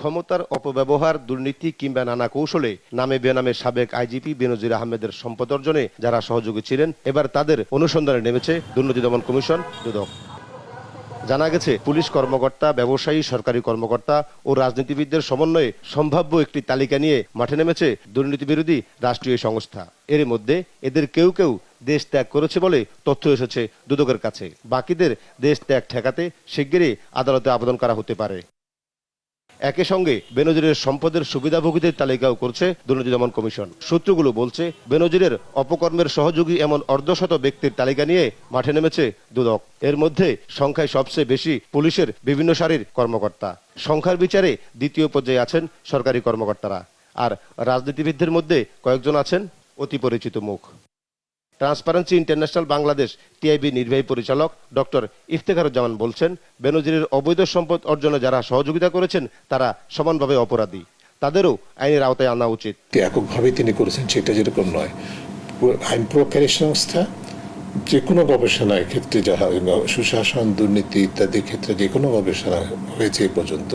ক্ষমতার অপব্যবহার, দুর্নীতি কিংবা নানা কৌশলে নামে বেনামে সাবেক আইজিপি বেনজির আহমেদের সম্পদ অর্জনে যারা সহযোগী ছিলেন, এবার তাদের অনুসন্ধানে নেমেছে দুর্নীতি দমন কমিশন, দুদক। জানা গেছে, পুলিশ কর্মকর্তা, ব্যবসায়ী, সরকারি কর্মকর্তা ও রাজনীতিবিদদের সমন্বয়ে সম্ভাব্য একটি তালিকা নিয়ে মাঠে নেমেছে দুর্নীতি বিরোধী রাষ্ট্রীয় সংস্থা। এর মধ্যে এদের কেউ কেউ দেশ ত্যাগ করেছে বলে তথ্য এসেছে দুদকের কাছে। বাকিদের দেশ ত্যাগ ঠেকাতে শিগগিরই আদালতে আবেদন করা হতে পারে। একই সঙ্গে বেনজিরের সম্পদের সুবিধাভোগীদের তালিকাও করছে দুর্নীতি দমন কমিশন। সূত্রগুলো বলছে, বেনজিরের অপকর্মের সহযোগী এমন অর্ধশত ব্যক্তির তালিকা নিয়ে মাঠে নেমেছে দুদক। এর মধ্যে সংখ্যায় সবচেয়ে বেশি পুলিশের বিভিন্ন সারির কর্মকর্তা। সংখ্যার বিচারে দ্বিতীয় পর্যায়ে আছেন সরকারি কর্মকর্তারা। আর রাজনীতিবিদদের মধ্যে কয়েকজন আছেন অতি পরিচিত মুখ। ট্রান্সপারেন্সি ইন্টারন্যাশনাল বাংলাদেশ টিআইবি নির্বাহী পরিচালক ডক্টর ইফতেখারুজ্জামান বলছেন, বেনজিরের অবৈধ সম্পদ অর্জনে যারা সহযোগিতা করেছেন, তারা সমানভাবে অপরাধী। তাদেরও আইনের আওতায় আনা উচিত। এককভাবে তিনি করেছেন, সেটা যেরকম নয়। আইন প্রয়োগকারী সংস্থা যে কোনো গবেষণার ক্ষেত্রে যাহা সুশাসন, দুর্নীতি ইত্যাদি ক্ষেত্রে যে কোনো গবেষণা হয়েছে এ পর্যন্ত,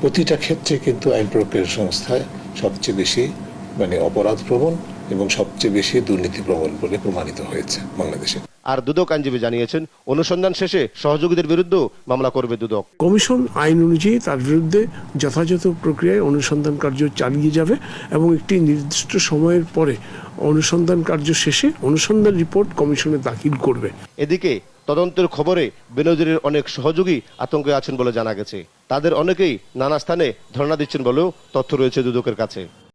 প্রতিটা ক্ষেত্রে কিন্তু আইন প্রয়োগকারী সংস্থায় সবচেয়ে বেশি মানে অপরাধ প্রবণ। এবং সবচেয়ে বেশি দুর্নীতি প্রবণ বলে প্রমাণিত হয়েছে বাংলাদেশে। আর দুদক আইনজীবী জানিয়েছেন অনুসন্ধান শেষে সহযোগীদের বিরুদ্ধেও মামলা করবে দুদক। কমিশন আইন অনুযায়ী তার বিরুদ্ধে যথাযথ প্রক্রিয়ায় অনুসন্ধান কার্য চালিয়ে যাবে এবং একটি নির্দিষ্ট সময়ের পরে অনুসন্ধান কার্য শেষে অনুসন্ধান রিপোর্ট কমিশনে দাখিল করবে। এদিকে তদন্তের খবরে বেনজিরের অনেক সহযোগী আতঙ্কে আছেন বলে জানা গেছে। তাদের অনেকেই নানা স্থানে ধর্ণা দিচ্ছেন বলেও তথ্য রয়েছে দুদকের কাছে।